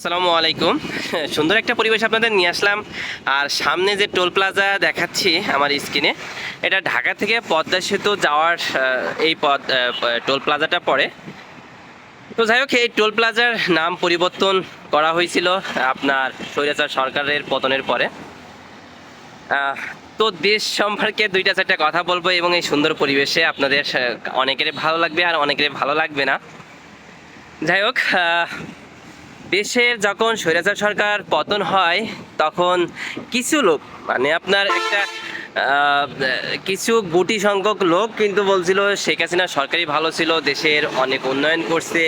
আসসালামু আলাইকুম। সুন্দর একটা পরিবেশ আপনাদের নিয়ে আসলাম। আর সামনে যে টোল প্লাজা দেখাচ্ছি আমার স্ক্রিনে, এটা ঢাকা থেকে পদ্মা সেতু যাওয়ার এই পদ টোল প্লাজাটা পড়ে। তো যাই হোক, এই টোল প্লাজার নাম পরিবর্তন করা হয়েছিল আপনার স্বৈরাচার সরকারের পতনের পরে। তো দেশ সম্পর্কে দুইটা চারটা কথা বলব এবং এই সুন্দর পরিবেশে আপনাদের অনেকের ভালো লাগবে আর অনেকের ভালো লাগবে না। যাই হোক দেশের যখন স্বৈরাচার সরকার পতন হয়, তখন কিছু লোক মানে আপনার একটা কিছু গুটি সংখ্যক লোক কিন্তু বলছিল, শেখ হাসিনা সরকারই ভালো ছিল, দেশের অনেক উন্নয়ন করছে।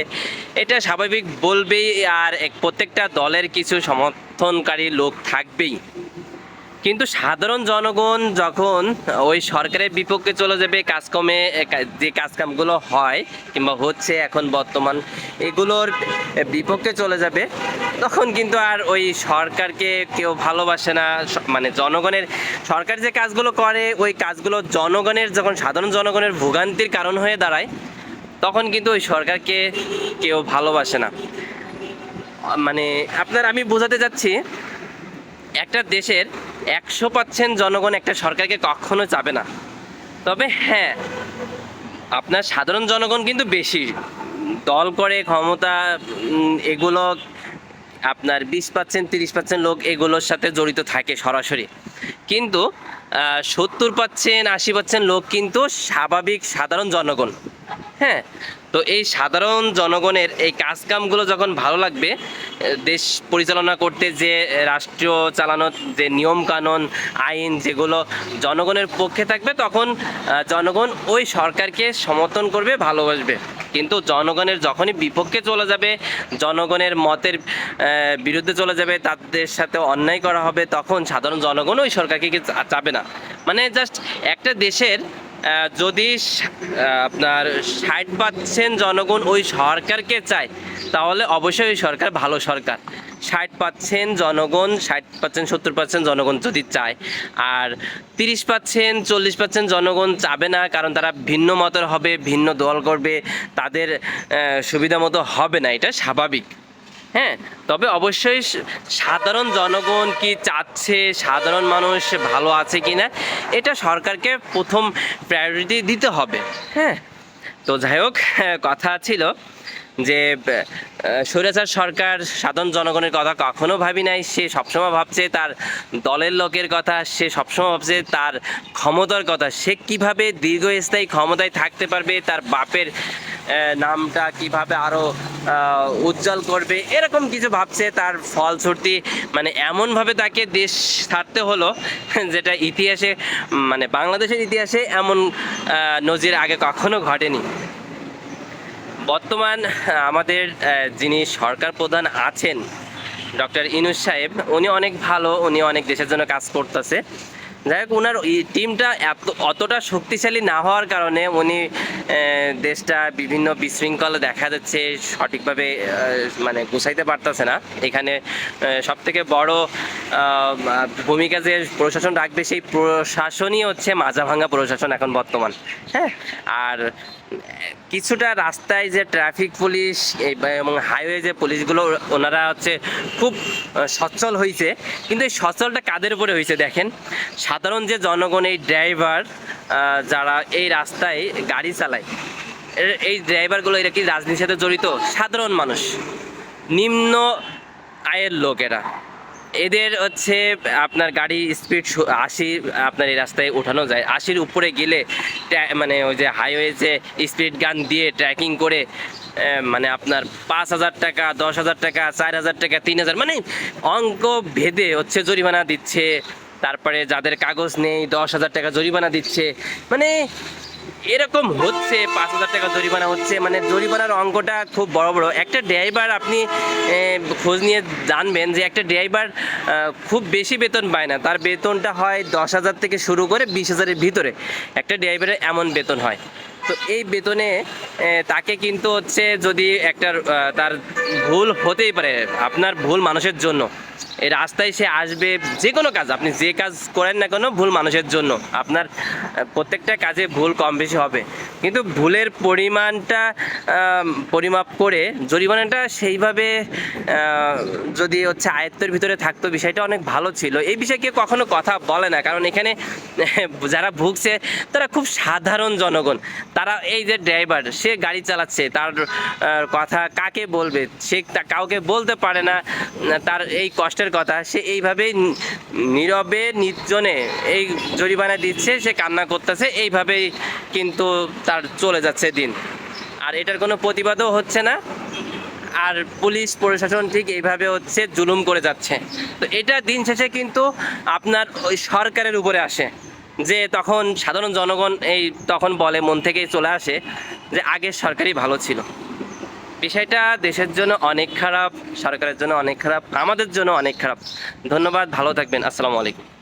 এটা স্বাভাবিক বলবেই, আর এক প্রত্যেকটা দলের কিছু সমর্থনকারী লোক থাকবেই। কিন্তু সাধারণ জনগণ যখন ওই সরকারের বিপক্ষে চলে যাবে, কাজকর্মে, যে কাজকামগুলো হয় কিংবা হচ্ছে এখন বর্তমান এগুলোর বিপক্ষে চলে যাবে, তখন কিন্তু আর ওই সরকারকে কেউ ভালোবাসে না। মানে জনগণের, সরকার যে কাজগুলো করে, ওই কাজগুলো জনগণের, যখন সাধারণ জনগণের ভোগান্তির কারণ হয়ে দাঁড়ায়, তখন কিন্তু ওই সরকারকে কেউ ভালোবাসে না। মানে আপনার, আমি বোঝাতে চাচ্ছি, একটা দেশের একশো পার্সেন্ট জনগণ একটা সরকারকে কখনো চাবে না। তবে হ্যাঁ আপনার সাধারণ জনগণ কিন্তু বেশি। দল করে, ক্ষমতা এগুলো আপনার বিশ পার্সেন্ট, তিরিশ পার্সেন্ট লোক এগুলোর সাথে জড়িত থাকে সরাসরি। কিন্তু সত্তর পার্সেন্ট, আশি পার্সেন্ট লোক কিন্তু স্বাভাবিক সাধারণ জনগণ। হ্যাঁ তো এই সাধারণ জনগণের এই কাজকামগুলো যখন ভালো লাগবে দেশ পরিচালনা করতে যে এ, রাষ্ট্র চালানোর যে নিয়ম কানুন আইন যেগুলো জনগণের পক্ষে থাকবে তখন জনগণ ওই সরকারকে সমর্থন করবে ভালোবাসবে। কিন্তু জনগণের যখনই বিপক্ষে চলে যাবে জনগণের মতের বিরুদ্ধে চলে যাবে তাদের সাথে অন্যায় করা হবে তখন সাধারণ জনগণ ওই সরকারকে চাবে না। মানে জাস্ট একটা দেশের যদি আপনার ষাট পার্সেন্ট জনগণ ওই সরকারকে চায়, তাহলে অবশ্যই ওই সরকার ভালো সরকার। ষাট পার্সেন্ট জনগণ, ষাট পার্সেন্ট সত্তর পার্সেন্ট জনগণ যদি চায়, আর তিরিশ পার্সেন্ট চল্লিশ পার্সেন্ট জনগণ চাবে না, কারণ তারা ভিন্ন মতের হবে, ভিন্ন দল করবে, তাদের সুবিধা মতো হবে না, এটা স্বাভাবিক। হ্যাঁ তবে অবশ্যই সাধারণ জনগণ কি চাচ্ছে সাধারণ মানুষ ভালো আছে কি না এটা সরকারকে প্রথম প্রায়োরিটি দিতে হবে। হ্যাঁ তো যাই হোক হ্যাঁ, কথা ছিল যে স্বৈরাচার সরকার সাধারণ জনগণের কথা কখনো ভাবি নাই সে সবসময় ভাবছে তার দলের লোকের কথা সে সবসময় ভাবছে তার ক্ষমতার কথা সে কীভাবে দীর্ঘস্থায়ী ক্ষমতায় থাকতে পারবে তার বাপের নামটা কীভাবে আরও আহ, উজ্জ্বল করবে। এরকম কিছু ভাবছে তার ফলশ্রুতি। মানে এমনভাবে তাকে দেশ ছাড়তে হলো, যেটা ইতিহাসে মানে বাংলাদেশের ইতিহাসে এমন নজির আগে কখনো ঘটেনি। বর্তমান আমাদের যিনি সরকার প্রধান আছেন, ডক্টর ইনুস সাহেব, উনি অনেক ভালো, উনি অনেক দেশের জন্য কাজ করতেছে। যাই হোক ওনার টিমটা এত, অতটা শক্তিশালী না হওয়ার কারণে উনি দেশটা বিভিন্ন বিশৃঙ্খলা দেখা যাচ্ছে, সঠিকভাবে মানে গুছাইতে পারতেছে না। এখানে সব থেকে বড় ভূমিকা যে প্রশাসন রাখবে, সেই প্রশাসনই হচ্ছে মাজা ভাঙা প্রশাসন এখন বর্তমান। হ্যাঁ? আর, কিছুটা রাস্তায় যে ট্রাফিক পুলিশ এবং হাইওয়ে যে পুলিশগুলো, ওনারা হচ্ছে খুব সচ্ছল হয়েছে কিন্তু এই সচ্ছলটা কাদের উপরে হয়েছে দেখেন? সাধারণ যে জনগণ, এই ড্রাইভার যারা এই রাস্তায় গাড়ি চালায় এই ড্রাইভারগুলো এরা কি রাজনীতির সাথে জড়িত? সাধারণ মানুষ, নিম্ন আয়ের লোক এরা। এদের হচ্ছে আপনার গাড়ি স্পিড আশি, আপনার এই রাস্তায় ওঠানো যায়। আশির উপরে গেলে মানে ওই যে হাইওয়ে যে স্পিড গান দিয়ে ট্র্যাকিং করে মানে আপনার পাঁচ হাজার টাকা, দশ হাজার টাকা, চার হাজার টাকা, তিন হাজার মানে অঙ্ক ভেদে হচ্ছে জরিমানা দিচ্ছে তারপরে যাদের কাগজ নেই, দশ হাজার টাকা জরিমানা দিচ্ছে মানে এরকম হচ্ছে, পাঁচ হাজার টাকা জরিমানা হচ্ছে মানে জরিমানার অঙ্কটা খুব বড় বড়। একটা ড্রাইভার আপনি খোঁজ নিয়ে জানবেন যে একটা ড্রাইভার খুব বেশি বেতন পায় না। তার বেতনটা হয় দশ হাজার থেকে শুরু করে বিশ হাজারের ভিতরে। একটা ড্রাইভারের এমন বেতন হয়। তো এই বেতনে তাকে কিন্তু হচ্ছে যদি একটা তার ভুল হতেই পারে, আপনার ভুল মানুষের জন্য। এই রাস্তায় সে আসবে, যে কোনো কাজ, আপনি যে কাজ করেন না কোনো, ভুল মানুষের জন্য। আপনার প্রত্যেকটা কাজে ভুল কম বেশি হবে। কিন্তু ভুলের পরিমাণটা পরিমাপ করে জরিমানাটা সেইভাবে যদি হচ্ছে আয়ত্তের ভিতরে থাকতো, বিষয়টা অনেক ভালো ছিল। এই বিষয়ে কেউ কখনো কথা বলে না, কারণ এখানে যারা ভুগছে, তারা খুব সাধারণ জনগণ। তারা এই যে ড্রাইভার, সে গাড়ি চালাচ্ছে, তার কথা কাকে বলবে? সে কাউকে বলতে পারে না, তার এই কষ্টের কথা। সে এইভাবেই নীরবে, নির্জনে এই জরিমানা দিচ্ছে, সে কান্না করতেছে, এইভাবেই কিন্তু তার চলে যাচ্ছে দিন। আর এটার কোনো প্রতিবাদও হচ্ছে না। আর পুলিশ প্রশাসন ঠিক এইভাবে হচ্ছে জুলুম করে যাচ্ছে। তো এটা দিন শেষে কিন্তু আপনার ওই সরকারের উপরে আসে। যে তখন সাধারণ জনগণ এই তখন বলে, মন থেকেই চলে আসে যে আগের সরকারই ভালো ছিল। বিষয়টা দেশের জন্য অনেক খারাপ, সরকারের জন্য অনেক খারাপ, আমাদের জন্য অনেক খারাপ। ধন্যবাদ, ভালো থাকবেন। আসসালামু আলাইকুম।